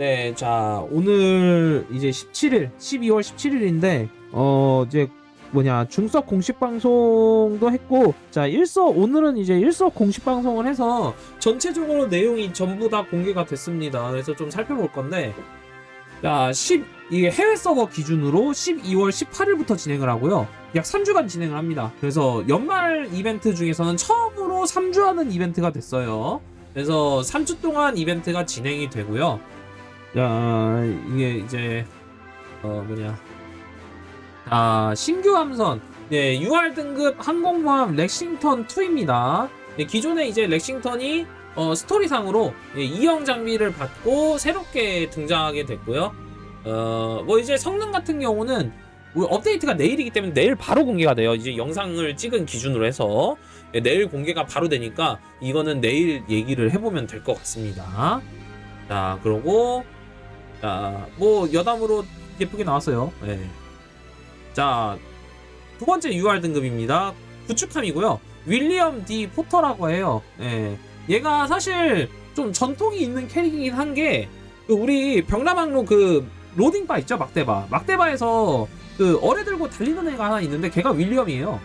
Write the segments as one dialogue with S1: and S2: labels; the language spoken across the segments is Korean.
S1: 네, 자, 오늘 이제 17일, 12월 17일인데, 어, 이제 뭐냐, 중석 공식 방송도 했고, 자, 일서, 오늘은 이제 일서 공식 방송을 해서 전체적으로 내용이 전부 다 공개가 됐습니다. 그래서 좀 살펴볼 건데, 자, 10, 이게 해외 서버 기준으로 12월 18일부터 진행을 하고요. 약 3주간 진행을 합니다. 그래서 연말 이벤트 중에서는 처음으로 3주 하는 이벤트가 됐어요. 그래서 3주 동안 이벤트가 진행이 되고요. 자, 이게 이제 어 뭐냐? 아, 신규 함선. 네, UR 등급 항공모함 렉싱턴 2입니다. 네, 기존에 이제 렉싱턴이 어, 스토리상으로 예, 2형 장비를 받고 새롭게 등장하게 됐고요. 어, 뭐 이제 성능 같은 경우는 뭐 업데이트가 내일이기 때문에 내일 바로 공개가 돼요. 이제 영상을 찍은 기준으로 해서 예, 내일 공개가 바로 되니까 이거는 내일 얘기를 해보면 될 것 같습니다. 자, 그러고 자, 뭐 여담으로 예쁘게 나왔어요. 예. 자, 두 번째 UR 등급입니다. 구축함이고요. 윌리엄 D 포터라고 해요. 예. 얘가 사실 좀 전통이 있는 캐릭이긴 한 게 우리 병라망로 그 로딩바 있죠 막대바 막대바에서 그 어뢰 들고 달리는 애가 하나 있는데 걔가 윌리엄이에요.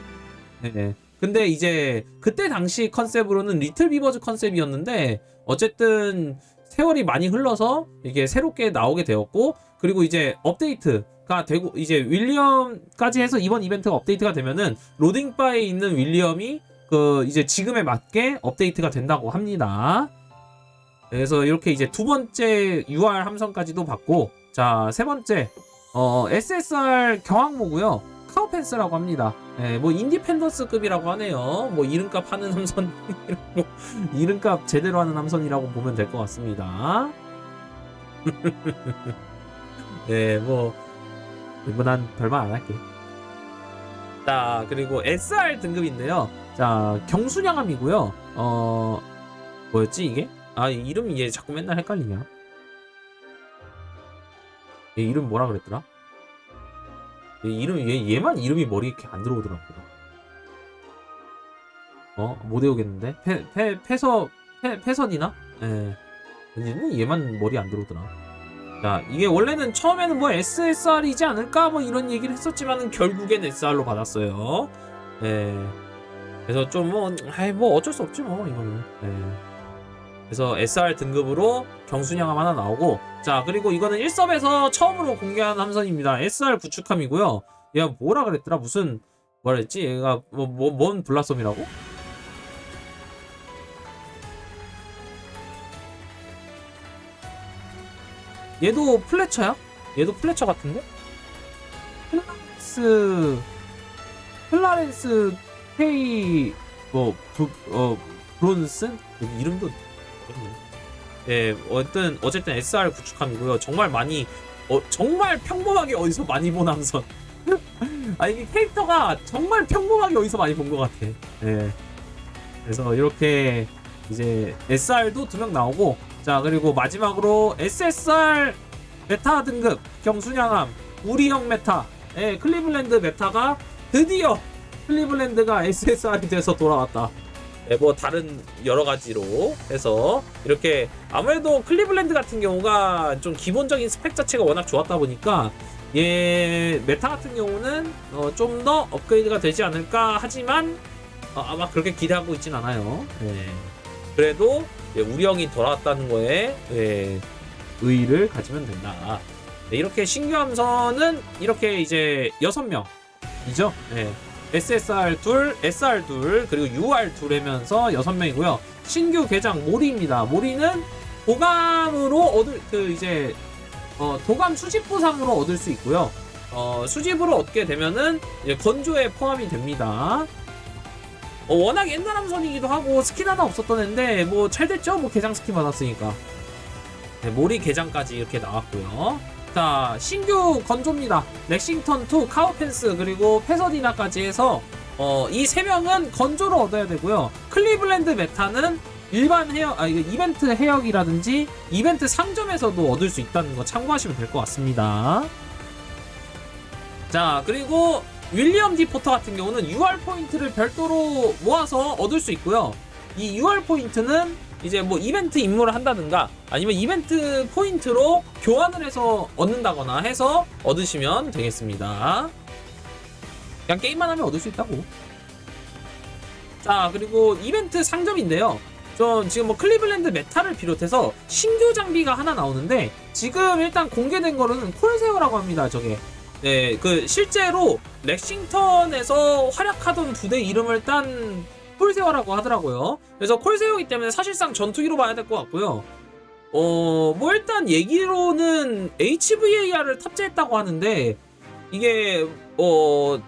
S1: 네. 근데 이제 그때 당시 컨셉으로는 리틀 비버즈 컨셉이었는데 어쨌든 세월이 많이 흘러서 이게 새롭게 나오게 되었고 그리고 이제 업데이트가 되고 이제 윌리엄까지 해서 이번 이벤트가 업데이트가 되면은 로딩 바에 있는 윌리엄이 그 이제 지금에 맞게 업데이트가 된다고 합니다. 그래서 이렇게 이제 두 번째 UR 함선까지도 받고 자 세 번째 어 SSR 경항모고요 카우펜스라고 합니다. 예, 뭐 인디펜던스급이라고 하네요. 뭐 이름값 하는 함선 뭐 이름값 제대로 하는 함선이라고 보면 될 것 같습니다. 네, 뭐 이거 난 별말 안 할게. 자 그리고 SR 등급인데요. 자 경순양함이고요. 어 뭐였지 이게? 아 이름이 얘 자꾸 맨날 헷갈리냐? 얘 이름 뭐라 그랬더라? 얘 이름 얘 얘만 이름이 머리에 이렇게 안 들어오더라고. 어못 외우겠는데? 패, 패, 패서 패, 패선이나? 예. 얘는 얘만 머리 안 들어오더라. 자 이게 원래는 처음에는 뭐 SSR이지 않을까 뭐 이런 얘기를 했었지만은 결국엔 SR로 받았어요. 예. 그래서 좀 뭐 아이 뭐 어쩔 수 없지 뭐 이거는. 예. 그래서 SR 등급으로 경순양함 하나 나오고 자 그리고 이거는 1섭에서 처음으로 공개한 함선입니다. SR 구축함이고요. 얘가 뭐라 그랬더라 무슨 뭐라 했지? 얘가 뭐뭔 블라썸이라고? 얘도 플래처야? 얘도 플래처 같은데? 플라렌스 플라렌스 K 뭐 브, 어 브론슨 이름도 예 어쨌든 어쨌든 SR 구축함이고요. 정말 많이 어 정말 평범하게 어디서 많이 본 함선. 아 이게 캐릭터가 정말 평범하게 어디서 많이 본 것 같아. 예. 그래서 이렇게 이제 SR도 두 명 나오고 자 그리고 마지막으로 SSR 메타 등급 경순양함 우리형 메타. 예 클리블랜드 메타가 드디어 클리블랜드가 SSR이 돼서 돌아왔다. 예, 뭐 다른 여러 가지로 해서 이렇게 아무래도 클리블랜드 같은 경우가 좀 기본적인 스펙 자체가 워낙 좋았다 보니까 얘 메타 같은 경우는 어, 좀 더 업그레이드가 되지 않을까 하지만 어, 아마 그렇게 기대하고 있진 않아요. 예. 그래도 예, 우리 형이 돌아왔다는 거에 예, 의의를 가지면 된다. 네, 이렇게 신규 함선은 이렇게 이제 여섯 명이죠. 예. SSR 둘, SR 둘, 그리고 UR 둘이면서 여섯 명이고요. 신규 개장 모리입니다. 모리는 도감으로 얻을 그 이제 어, 도감 수집 보상으로 얻을 수 있고요. 어, 수집으로 얻게 되면은 이제 건조에 포함이 됩니다. 어, 워낙 옛날 함선이기도 하고 스킨 하나 없었던 애인데 뭐 잘 됐죠? 뭐 개장 스킨 받았으니까. 네, 모리 개장까지 이렇게 나왔고요. 자 신규 건조입니다. 렉싱턴 2, 카우펜스 그리고 페서디나까지 해서 어, 이 세 명은 건조로 얻어야 되고요. 클리블랜드 메타는 일반 해역, 아 이벤트 해역이라든지 이벤트 상점에서도 얻을 수 있다는 거 참고하시면 될 것 같습니다. 자 그리고 윌리엄 디 포터 같은 경우는 UR 포인트를 별도로 모아서 얻을 수 있고요. 이 UR 포인트는
S2: 이제 뭐 이벤트 임무를 한다든가 아니면 이벤트 포인트로 교환을 해서 얻는다거나 해서 얻으시면 되겠습니다. 그냥 게임만 하면 얻을 수 있다고. 자, 그리고 이벤트 상점인데요. 좀 지금 뭐 클리블랜드 메타를 비롯해서 신규 장비가 하나 나오는데 지금 일단 공개된 거는 콜세어라고 합니다. 저게. 네, 그 실제로 렉싱턴에서 활약하던 부대 이름을 딴 콜세어라고 하더라고요. 그래서 콜세어이기 때문에 사실상 전투기로 봐야 될 것 같고요. 어, 뭐 일단 얘기로는 HVAR을 탑재했다고 하는데 이게 어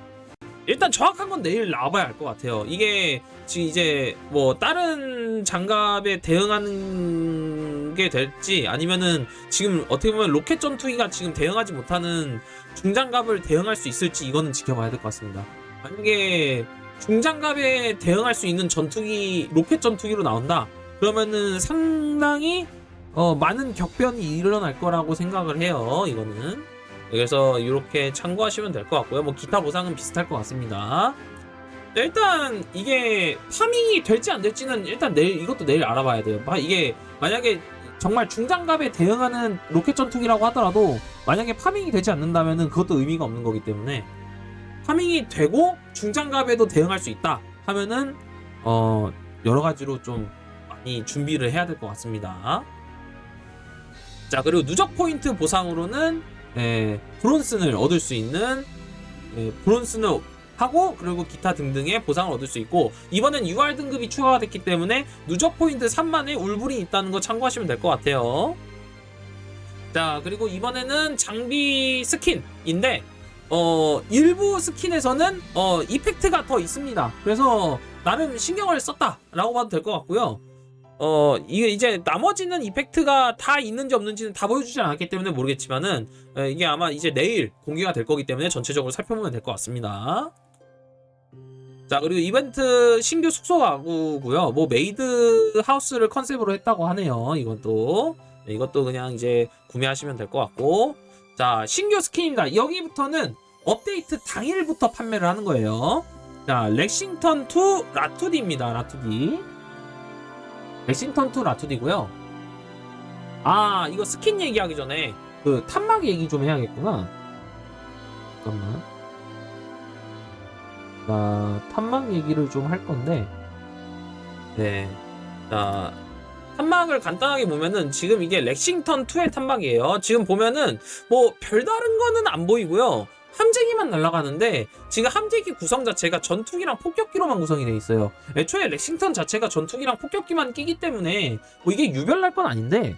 S2: 일단 정확한 건 내일 나와봐야 알 것 같아요. 이게 지금 이제 뭐 다른 장갑에 대응하는 게 될지 아니면은 지금 어떻게 보면 로켓 전투기가 지금 대응하지 못하는 중장갑을 대응할 수 있을지 이거는 지켜봐야 될 것 같습니다. 만약에 중장갑에 대응할 수 있는 전투기 로켓 전투기로 나온다 그러면은 상당히 어, 많은 격변이 일어날 거라고 생각을 해요. 이거는 그래서 이렇게 참고하시면 될 것 같고요. 뭐 기타 보상은 비슷할 것 같습니다. 네, 일단 이게 파밍이 될지 안 될지는 일단 내일 이것도 내일 알아봐야 돼요. 마- 이게 만약에 정말 중장갑에 대응하는 로켓 전투기라고 하더라도 만약에 파밍이 되지 않는다면은 그것도 의미가 없는 거기 때문에 파밍이 되고 중장갑에도 대응할 수 있다 하면은 어 여러 가지로 좀 많이 준비를 해야 될 것 같습니다. 자 그리고 누적 포인트 보상으로는 예, 브론슨을 얻을 수 있는 예, 브론슨을 하고 그리고 기타 등등의 보상을 얻을 수 있고 이번엔 UR 등급이 추가가 됐기 때문에 누적 포인트 3만의 울불이 있다는 거 참고하시면 될 것 같아요. 자 그리고 이번에는 장비 스킨인데 어 일부 스킨에서는 어 이펙트가 더 있습니다. 그래서 나름 신경을 썼다라고 봐도 될 것 같고요. 어 이게 이제 나머지는 이펙트가 다 있는지 없는지는 다 보여주지 않았기 때문에 모르겠지만은 에, 이게 아마 이제 내일 공개가 될 거기 때문에 전체적으로 살펴보면 될 것 같습니다. 자 그리고 이벤트 신규 숙소 가구고요. 뭐 메이드 하우스를 컨셉으로 했다고 하네요. 이것도 네, 이것도 그냥 이제 구매하시면 될 것 같고 자 신규 스킨입니다. 여기부터는 업데이트 당일부터 판매를 하는 거예요. 자 렉싱턴 2 라투디입니다. 라투디. 렉싱턴 2 라투디고요. 아 이거 스킨 얘기하기 전에 그 탄막 얘기 좀 해야겠구나. 잠깐만. 나 탄막 얘기를 좀 할 건데. 네. 자 탄막을 간단하게 보면은 지금 이게 렉싱턴 2의 탄막이에요. 지금 보면은 뭐 별다른 거는 안 보이고요. 함재기만 날아가는데 지금 함재기 구성 자체가 전투기랑 폭격기로만 구성이 돼 있어요. 애초에 렉싱턴 자체가 전투기랑 폭격기만 끼기 때문에 뭐 이게 유별날 건 아닌데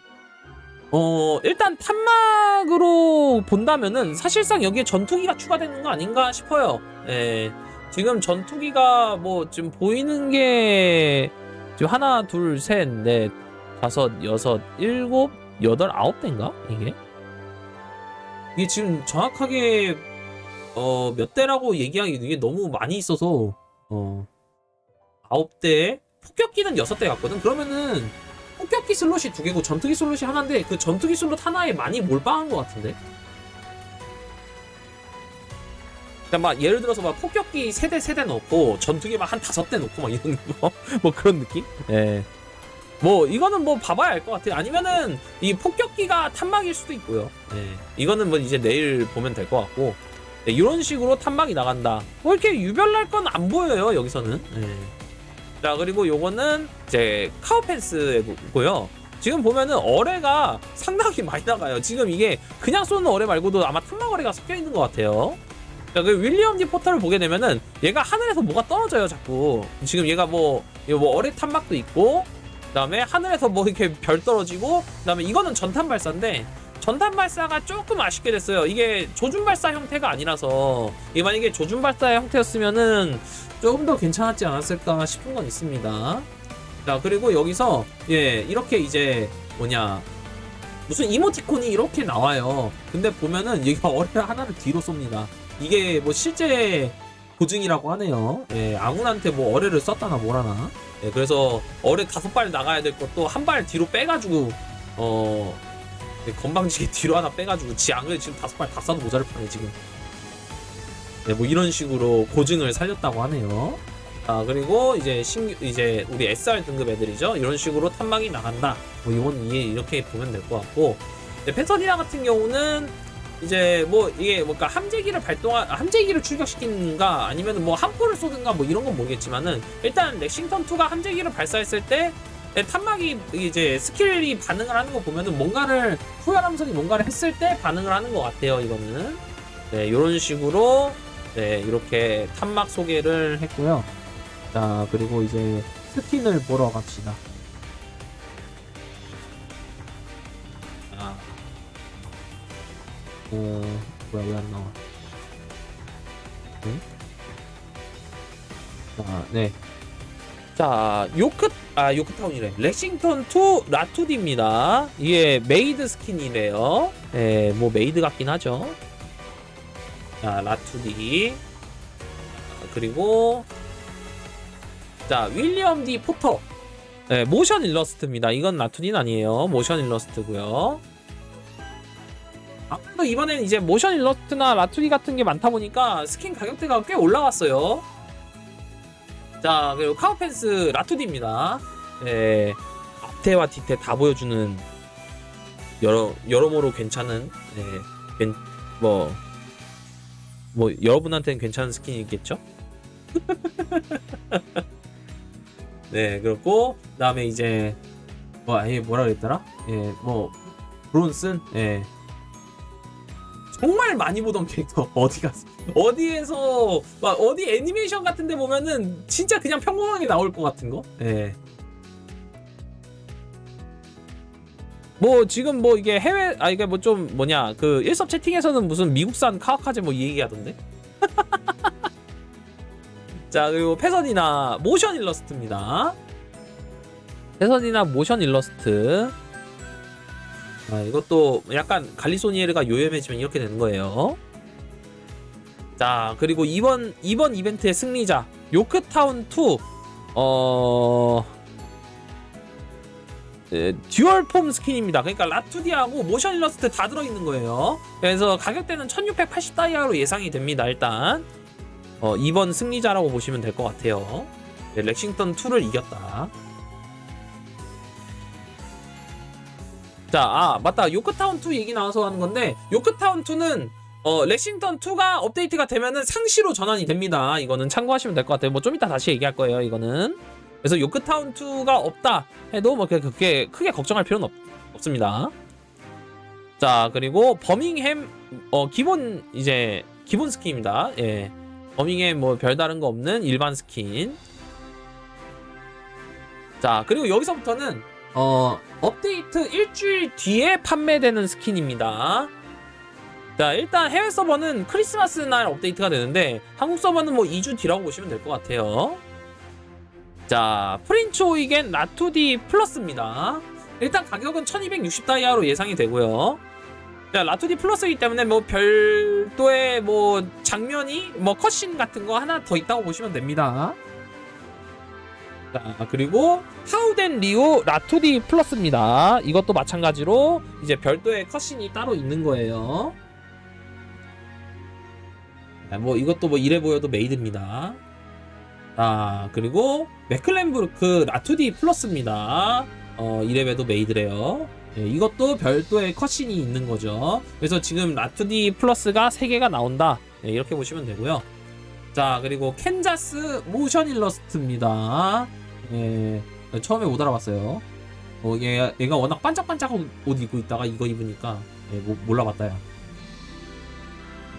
S2: 어 일단 탄막으로 본다면은 사실상 여기에 전투기가 추가되는 거 아닌가 싶어요. 예. 지금 전투기가 뭐 지금 보이는 게 지금 하나 둘셋넷 다섯 여섯 일곱 여덟 아홉 대인가? 이게? 이게 지금 정확하게 어 몇 대라고 얘기하기 이게 너무 많이 있어서 어 아홉 대 폭격기는 여섯 대 같거든? 그러면은 폭격기 슬롯이 두 개고 전투기 슬롯이 하나인데 그 전투기 슬롯 하나에 많이 몰빵한 것 같은데? 그러니까 막 예를 들어서 막 폭격기 세대세대 넣고 전투기 막 한 다섯 대 넣고 막 이런 거? 뭐 그런 느낌? 예. 뭐 이거는 뭐 봐봐야 알 것 같아요. 아니면은 이 폭격기가 탄막일 수도 있고요. 예. 이거는 뭐 이제 내일 보면 될 것 같고 네, 이런 식으로 탄막이 나간다. 뭐 이렇게 유별날 건 안 보여요 여기서는. 예. 자 그리고 요거는 이제 카우펜스고요. 지금 보면은 어뢰가 상당히 많이 나가요. 지금 이게 그냥 쏘는 어뢰 말고도 아마 탄막 어뢰가 섞여 있는 것 같아요. 자, 그 윌리엄 D 포터를 보게 되면은 얘가 하늘에서 뭐가 떨어져요, 자꾸. 지금 얘가 뭐, 뭐 어뢰 탄막도 있고, 그다음에 하늘에서 뭐 이렇게 별 떨어지고, 그다음에 이거는 전탄 발사인데 전탄 발사가 조금 아쉽게 됐어요. 이게 조준 발사 형태가 아니라서 이게 만약에 조준 발사의 형태였으면은 조금 더 괜찮았지 않았을까 싶은 건 있습니다. 자, 그리고 여기서 예, 이렇게 이제 뭐냐 무슨 이모티콘이 이렇게 나와요. 근데 보면은 얘가 어뢰 하나를 뒤로 쏩니다. 이게 뭐 실제 보증이라고 하네요. 예, 아군한테 뭐 어뢰를 썼다나 뭐라나. 예, 그래서 어뢰 다섯 발 나가야 될 것도 한 발 뒤로 빼가지고 어 예, 건방지게 뒤로 하나 빼가지고 지안 그래 지금 다섯 발 다 쏴도 모자를 파네 지금. 네, 뭐 이런 식으로 고증을 살렸다고 하네요. 아 그리고 이제 신규 이제 우리 SR 등급 애들이죠. 이런 식으로 탐막이 나간다. 뭐 이건 이해 이렇게 보면 될 것 같고 이제 패서디나 같은 경우는 이제 뭐 이게 뭔가 함재기를 발동한 함재기를 출격시키는가 아니면 뭐 함포를 쏘든가 뭐 이런 건 모르겠지만은 일단 렉싱턴 2가 함재기를 발사했을 때 네, 탐막이 이제 스킬이 반응을 하는 거 보면은 뭔가를 후열 함선이 뭔가를 했을 때 반응을 하는 것 같아요 이거는. 네 이런 식으로 네 이렇게 탐막 소개를 했고요. 자 그리고 이제 스킨을 보러 갑시다 어, 뭐야 왜 안 나와 네? 아, 네. 자, 요크, 아, 요크타운이래. 렉싱턴 2 라투디입니다. 이게 메이드 스킨이래요. 예, 뭐 메이드 같긴 하죠. 자, 라투디. 아, 그리고, 자, 윌리엄 디 포터. 예, 모션 일러스트입니다. 이건 라투디는 아니에요. 모션 일러스트고요 아무래도 이번엔 이제 모션 일러스트나 라투디 같은 게 많다 보니까 스킨 가격대가 꽤 올라갔어요. 자 그리고 카우펜스 라투디입니다. 예, 앞태와 뒤태 다 보여주는 여러 여러모로 괜찮은 예, 괜, 뭐, 뭐 여러분한테는 괜찮은 스킨이겠죠? 네 그렇고 그 다음에 이제 뭐 아예 뭐라 그랬더라? 예, 뭐 브론슨 예. 정말 많이 보던 캐릭터 어디 갔어? 어디에서 막 어디 애니메이션 같은데 보면은 진짜 그냥 평범하게 나올 것 같은 거. 예. 뭐 지금 뭐 이게 해외 아 이게 뭐 좀 뭐냐 그 일섭 채팅에서는 무슨 미국산 카와카제 뭐 이 얘기하던데. 자 그리고 패선이나 모션 일러스트입니다. 패선이나 모션 일러스트. 아, 이것도 약간 갈리소니에르가 요염해지면 이렇게 되는 거예요. 자, 그리고 이번 이번 이벤트의 승리자 요크타운 2어 에, 듀얼 폼 스킨입니다. 그러니까 라투디하고 모션 일러스트 다 들어 있는 거예요. 그래서 가격대는 1680 다이아로 예상이 됩니다. 일단 어, 이번 승리자라고 보시면 될 것 같아요. 네, 렉싱턴 2를 이겼다. 자, 아, 맞다. 요크타운 2 얘기 나와서 하는 건데, 요크타운 2는, 어, 렉싱턴 2가 업데이트가 되면은 상시로 전환이 됩니다. 이거는 참고하시면 될 것 같아요. 뭐 좀 이따 다시 얘기할 거예요, 이거는. 그래서 요크타운 2가 없다 해도 뭐 그렇게, 그렇게 크게 걱정할 필요는 없, 없습니다. 자, 그리고 버밍햄, 어, 기본, 이제, 기본 스킨입니다. 예. 버밍햄 뭐 별다른 거 없는 일반 스킨. 자, 그리고 여기서부터는 어, 업데이트 일주일 뒤에 판매되는 스킨입니다. 자, 일단 해외 서버는 크리스마스 날 업데이트가 되는데 한국 서버는 뭐 2주 뒤라고 보시면 될 것 같아요. 자, 프린츠 오이겐 라투디 플러스입니다. 일단 가격은 1260 다이아로 예상이 되고요. 자, 라투디 플러스이기 때문에 뭐 별도의 뭐 장면이 뭐 컷신 같은 거 하나 더 있다고 보시면 됩니다. 자, 그리고 하우덴 리오 라투디 플러스입니다. 이것도 마찬가지로 이제 별도의 컷신이 따로 있는 거예요. 자, 뭐 이것도 뭐 이래 보여도 메이드입니다. 자, 그리고 맥클렌부르크 라투디 플러스입니다. 어, 이래봬도 메이드래요. 네, 이것도 별도의 컷신이 있는 거죠. 그래서 지금 라투디 플러스가 3개가 나온다. 네, 이렇게 보시면 되고요. 자, 그리고 캔자스 모션 일러스트입니다. 예, 처음에 못 알아봤어요. 어, 얘, 얘가 워낙 반짝반짝한 옷 입고 있다가 이거 입으니까 예, 모, 몰라봤다 야.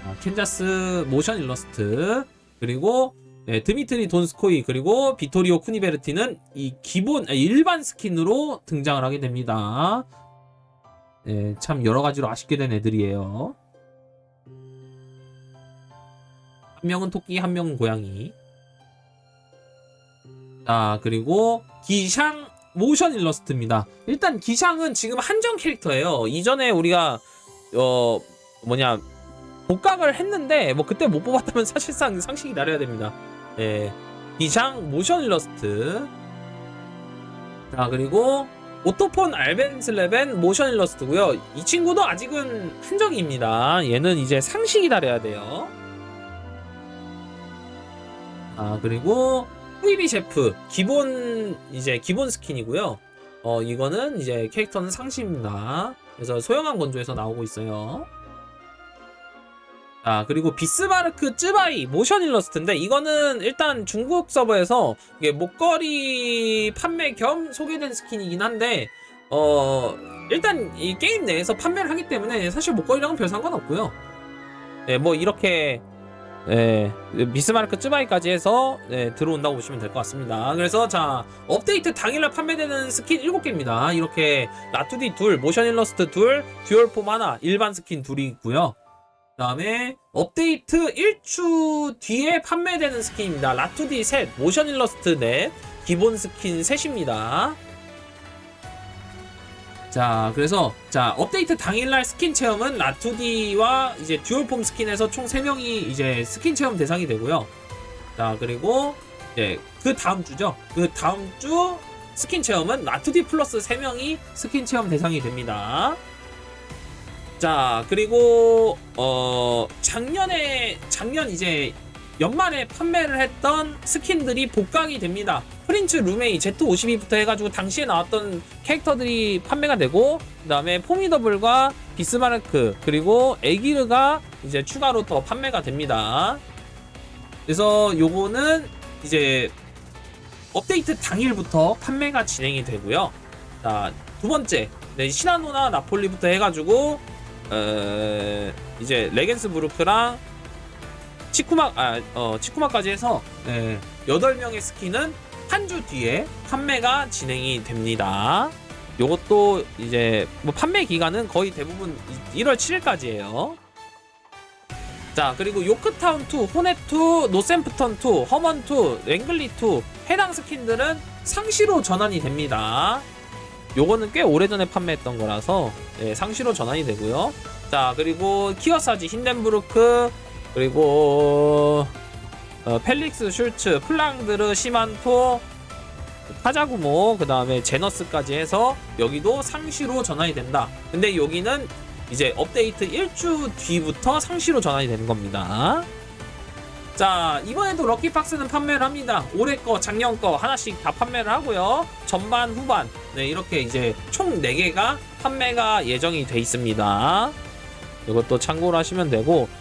S2: 아, 캔자스 모션 일러스트 그리고 예, 드미트리 돈스코이 그리고 비토리오 쿠니베르티는 이 기본 아, 일반 스킨으로 등장을 하게 됩니다. 예, 참 여러 가지로 아쉽게 된 애들이에요. 한 명은 토끼, 한 명은 고양이. 자, 그리고 기샹 모션 일러스트입니다. 일단 기샹은 지금 한정 캐릭터예요. 이전에 우리가 어 뭐냐 복각을 했는데 뭐 그때 못 뽑았다면 사실상 상식이 나려야 됩니다. 예. 기샹 모션 일러스트. 자, 그리고 오토폰 알벤 슬랩엔 모션 일러스트고요. 이 친구도 아직은 한정입니다. 얘는 이제 상식이 다려야 돼요. 아, 그리고 후이비 셰프 기본 이제 기본 스킨이고요. 어 이거는 이제 캐릭터는 상시입니다. 그래서 소형한 건조에서 나오고 있어요. 아 그리고 비스마르크 쯔바이 모션 일러스트인데 이거는 일단 중국 서버에서 이게 목걸이 판매 겸 소개된 스킨이긴 한데 어 일단 이 게임 내에서 판매를 하기 때문에 사실 목걸이랑은 별 상관없고요. 네, 뭐 이렇게 네, 비스마르크 쯔바이까지 해서 네, 들어온다고 보시면 될 것 같습니다. 그래서 자 업데이트 당일날 판매되는 스킨 7개입니다. 이렇게 라투디 둘, 모션 일러스트 둘, 듀얼 폼 하나, 일반 스킨 둘이 있고요. 그다음에 업데이트 1추 뒤에 판매되는 스킨입니다. 라투디 셋, 모션 일러스트 넷, 기본 스킨 셋입니다. 자, 그래서 자 업데이트 당일날 스킨 체험은 라투디와 이제 듀얼폼 스킨에서 총 3명이 이제 스킨 체험 대상이 되고요. 자, 그리고 이제 그 다음 주죠. 그 다음 주 스킨 체험은 라투디 플러스 3명이 스킨 체험 대상이 됩니다. 자, 그리고 어 작년에 작년 이제 연말에 판매를 했던 스킨들이 복각이 됩니다. 프린츠 루메이 Z52부터 해가지고 당시에 나왔던 캐릭터들이 판매가 되고 그 다음에 포미더블과 비스마르크 그리고 에기르가 이제 추가로 더 판매가 됩니다. 그래서 요거는 이제 업데이트 당일부터 판매가 진행이 되고요. 자, 두 번째 네, 시나노나 나폴리부터 해가지고 어, 이제 레겐스 부르크랑 치쿠마 아, 어, 치쿠마까지 해서 네, 8명의 스킨은 한 주 뒤에 판매가 진행이 됩니다. 요것도 이제 뭐 판매 기간은 거의 대부분 1월 7일까지예요. 자, 그리고 요크타운 2, 호넷 2, 노샘프턴 2, 허먼 2, 랭글리 2 해당 스킨들은 상시로 전환이 됩니다. 요거는 꽤 오래전에 판매했던 거라서 예, 상시로 전환이 되고요. 자, 그리고 키어사지 힌덴부르크 그리고 어, 펠릭스 슐츠, 플랑드르, 시만토, 파자구모, 그 다음에 제너스까지 해서 여기도 상시로 전환이 된다. 근데 여기는 이제 업데이트 1주 뒤부터 상시로 전환이 되는 겁니다. 자, 이번에도 럭키박스는 판매를 합니다. 올해 거, 작년 거 하나씩 다 판매를 하고요. 전반, 후반. 네, 이렇게 이제 총 4개가 판매가 예정이 돼 있습니다. 이것도 참고로 하시면 되고, 그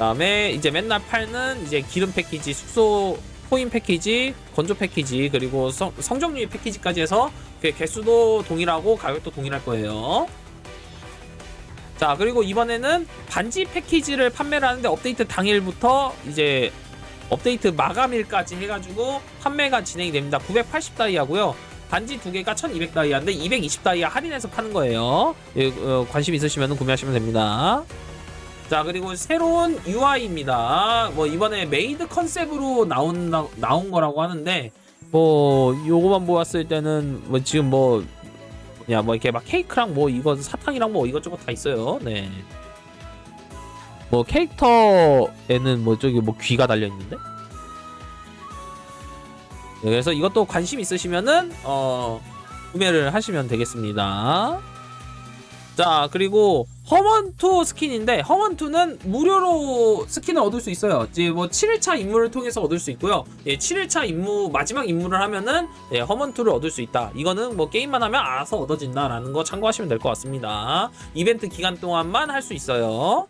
S2: 다음에 이제 맨날 팔는 이제 기름 패키지, 숙소 코인 패키지, 건조 패키지, 그리고 성, 성정유의 패키지까지 해서 그 개수도 동일하고 가격도 동일할 거예요. 자, 그리고 이번에는 반지 패키지를 판매를 하는데 업데이트 당일부터 이제 업데이트 마감일까지 해가지고 판매가 진행이 됩니다. 980 다이아고요. 반지 두 개가 1200 다이아인데 220 다이아 할인해서 파는 거예요. 예, 어, 관심 있으시면 구매하시면 됩니다. 자 그리고 새로운 UI입니다. 뭐 이번에 메이드 컨셉으로 나온 나온 거라고 하는데 뭐 요거만 보았을 때는 뭐 지금 뭐 뭐냐 뭐 이렇게 막 케이크랑 뭐 이거 사탕이랑 뭐 이것저것 다 있어요. 네. 뭐 캐릭터에는 뭐 저기 뭐 귀가 달려 있는데. 네, 그래서 이것도 관심 있으시면은 어 구매를 하시면 되겠습니다. 자 그리고 허먼2 스킨인데 허먼2는 무료로 스킨을 얻을 수 있어요. 이제 뭐 7일차 임무를 통해서 얻을 수 있고요. 예, 7일차 임무 마지막 임무를 하면은 예, 허먼2를 얻을 수 있다. 이거는 뭐 게임만 하면 알아서 얻어진다 라는 거 참고하시면 될 것 같습니다. 이벤트 기간 동안만 할 수 있어요.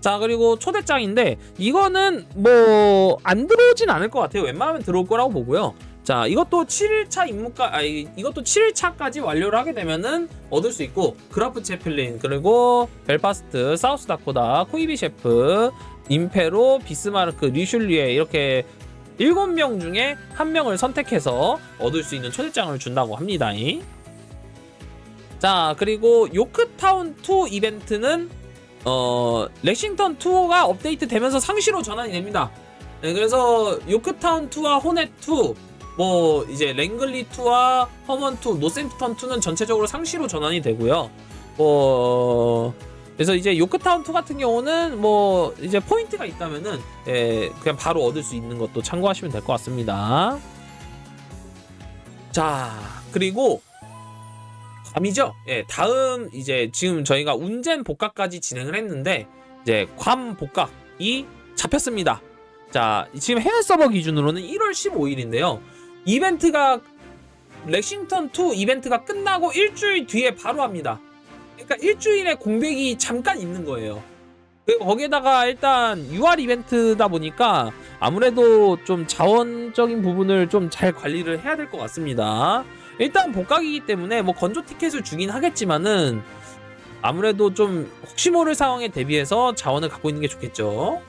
S2: 자 그리고 초대장인데 이거는 뭐 안 들어오진 않을 것 같아요. 웬만하면 들어올 거라고 보고요 자 이것도 7일차 임무까 아 이것도 7일차까지 완료를 하게 되면은 얻을 수 있고 그라프 채플린 그리고 벨파스트 사우스 다코다 코이비 셰프 임페로 비스마르크 리슐리에 이렇게 7명 중에 한 명을 선택해서 얻을 수 있는 초대장을 준다고 합니다. 자 그리고 요크타운 2 이벤트는 어 렉싱턴 2가 업데이트 되면서 상시로 전환이 됩니다. 네, 그래서 요크타운 2와 호넷 2 뭐 이제 랭글리 2와 허먼 2, 노샘프턴 2는 전체적으로 상시로 전환이 되고요. 뭐 그래서 이제 요크타운 2 같은 경우는 뭐 이제 포인트가 있다면은 예, 그냥 바로 얻을 수 있는 것도 참고하시면 될 것 같습니다. 자 그리고 감이죠. 예, 다음 이제 지금 저희가 운젠 복각까지 진행을 했는데 이제 괌 복각이 잡혔습니다. 자, 지금 해외 서버 기준으로는 1월 15일인데요. 이벤트가 렉싱턴 2 이벤트가 끝나고 일주일 뒤에 바로 합니다. 그러니까 일주일에 공백이 잠깐 있는 거예요. 그 거기에다가 일단 6월 이벤트다 보니까 아무래도 좀 자원적인 부분을 좀 잘 관리를 해야 될 것 같습니다. 일단 복각이기 때문에 뭐 건조 티켓을 주긴 하겠지만은 아무래도 좀 혹시 모를 상황에 대비해서 자원을 갖고 있는 게 좋겠죠.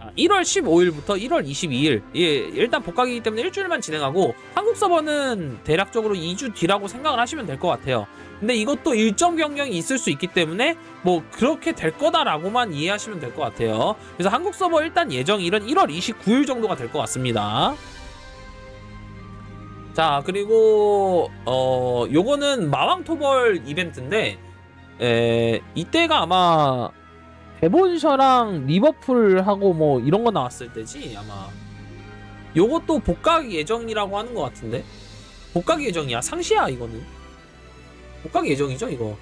S2: 자, 1월 15일부터 1월 22일. 예, 일단 복각이기 때문에 일주일만 진행하고 한국 서버는 대략적으로 2주 뒤라고 생각을 하시면 될 것 같아요. 근데 이것도 일정 변경이 있을 수 있기 때문에 뭐 그렇게 될 거다라고만 이해하시면 될 것 같아요. 그래서 한국 서버 일단 예정일은 1월 29일 정도가 될 것 같습니다. 자 그리고 어 요거는 마왕토벌 이벤트인데 에 이때가 아마 데본셔랑 리버풀하고 뭐 이런 거 나왔을 때지 아마. 요것도 복각 예정이라고 하는 것 같은데? 복각 예정이야. 상시야 이거는. 복각 예정이죠 이거.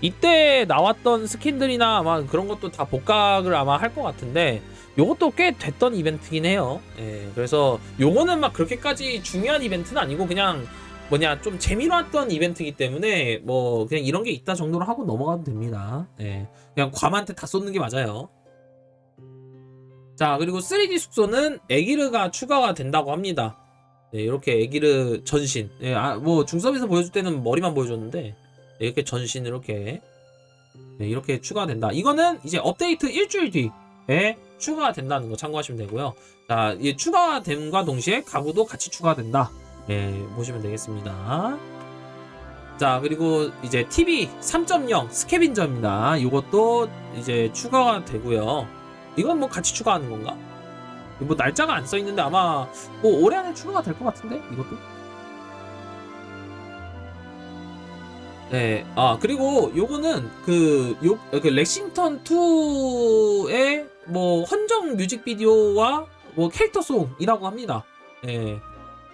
S2: 이때 나왔던 스킨들이나 아마 그런 것도 다 복각을 아마 할 것 같은데 요것도 꽤 됐던 이벤트긴 해요. 예, 그래서 요거는 막 그렇게까지 중요한 이벤트는 아니고 그냥 뭐냐 좀 재미로 왔던 이벤트이기 때문에 뭐 그냥 이런 게 있다 정도로 하고 넘어가도 됩니다. 예, 그냥 괌한테 다 쏟는 게 맞아요. 자 그리고 3D 숙소는 에기르가 추가가 된다고 합니다. 네, 이렇게 에기르 전신. 예, 아, 뭐 중섭에서 보여줄 때는 머리만 보여줬는데 네, 이렇게 전신 이렇게 네, 이렇게 추가가 된다. 이거는 이제 업데이트 일주일 뒤에 추가가 된다는 거 참고하시면 되고요. 자, 이 추가가 됨과 동시에 가구도 같이 추가된다. 네, 보시면 되겠습니다. 자, 그리고 이제 TV 3.0 스캐빈저입니다. 이것도 이제 추가가 되고요. 이건 뭐 같이 추가하는 건가? 뭐 날짜가 안 써 있는데 아마 뭐 올해 안에 추가가 될 것 같은데 이것도. 네, 아 그리고 요거는 그 요 그 렉싱턴 2의 뭐 헌정 뮤직비디오와 뭐 캐릭터 송이라고 합니다. 예.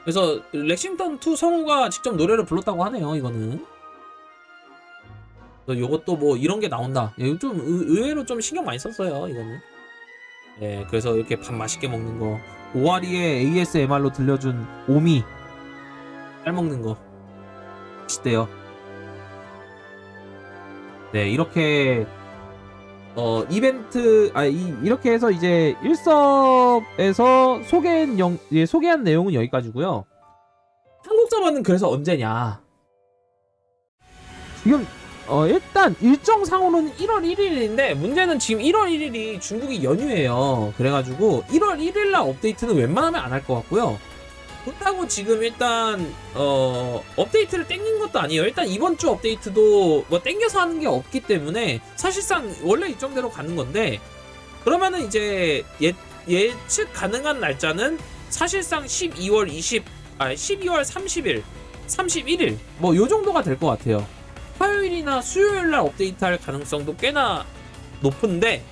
S2: 그래서 렉싱턴 2 성우가 직접 노래를 불렀다고 하네요. 이거는. 요것도 뭐 이런 게 나온다. 예, 좀 의- 의외로 좀 신경 많이 썼어요. 이거는. 예, 그래서 이렇게 밥 맛있게 먹는 거.
S1: 오아리의 ASMR로 들려준 오미
S2: 잘 먹는 거.
S1: 시대요. 네, 이렇게 어 이벤트 아 이, 이렇게 해서 이제 일섭에서 소개한 영 예, 소개한 내용은 여기까지고요.
S2: 한국 서버는 그래서 언제냐?
S1: 지금 어 일단
S2: 일정상으로는 1월 1일인데 문제는 지금 1월 1일이 중국이 연휴예요. 그래가지고 1월 1일날 업데이트는 웬만하면 안 할 것 같고요. 그렇다고 지금 일단 어 업데이트를 땡긴 것도 아니에요. 일단 이번 주 업데이트도 뭐 땡겨서 하는 게 없기 때문에 사실상 원래 일정대로 가는 건데 그러면은 이제 예, 예측 가능한 날짜는 사실상 12월 20, 아 12월 30일, 31일 뭐 요 정도가 될 것 같아요. 화요일이나 수요일 날 업데이트할 가능성도 꽤나 높은데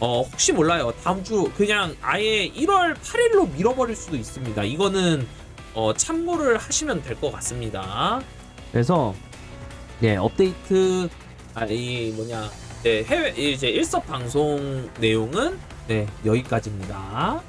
S2: 어 혹시 몰라요. 다음 주 그냥 아예 1월 8일로 밀어버릴 수도 있습니다. 이거는 어 참고를 하시면 될 것 같습니다.
S1: 그래서
S2: 네 업데이트 아 이 뭐냐. 네 해외 이제 일섭 방송 내용은 네 여기까지입니다